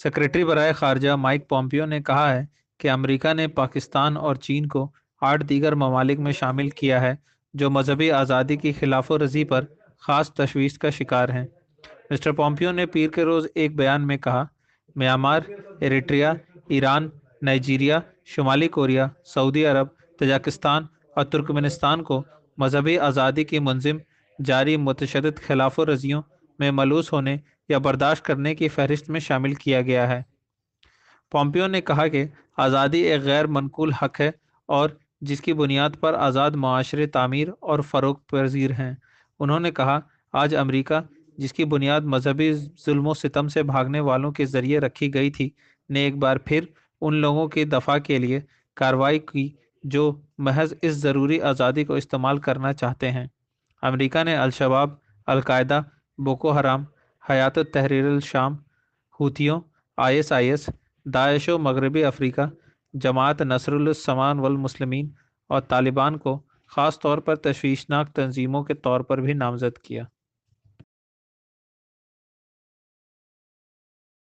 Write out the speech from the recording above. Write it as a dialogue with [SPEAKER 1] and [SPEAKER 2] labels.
[SPEAKER 1] Secretary बरए खारजा Mike Pompeo ने कहा है कि अमेरिका ने पाकिस्तान और चीन को आठ दीगर ममालिक में शामिल किया है, जो मजहबी आज़ादी की खिलाफ वर्जी पर ख़ास तशवीश का शिकार हैं। मिस्टर पॉम्पियो ने पीर के रोज़ एक बयान में कहा, म्यांमार, एरिट्रिया, ईरान, नाइजीरिया, शुमाली कोरिया, सऊदी अरब, तजाकिस्तान और तुर्कमेनिस्तान को मजहबी आज़ादी की मुंजिम जारी मुतशद खिलाफ रजियों में मलूस होने या बर्दाश्त करने की फहरिस्त में शामिल किया गया है। पोम्पियो ने कहा कि आज़ादी एक गैर मनकूल हक है और जिसकी बुनियाद पर आज़ाद माशरे तामीर और फ़रोग पजीर हैं। उन्होंने कहा, आज अमरीका, जिसकी बुनियाद मजहबी जुल्म सितम से भागने वालों के ज़रिए रखी गई थी, ने एक बार फिर उन लोगों की दफ़ा के लिए कार्रवाई की जो महज इस ज़रूरी आज़ादी को इस्तेमाल करना चाहते हैं। अमेरिका ने अलशबाब, अलकायदा बोको हराम, Hayat Tahrir Sham हूतियों I S I S Daesh मगरबी अफ्रीका, जमात नसरुलसमान वल और तालिबान को ख़ास तौर पर तशवीशनाक तंजीमों के तौर पर भी नामजद किया।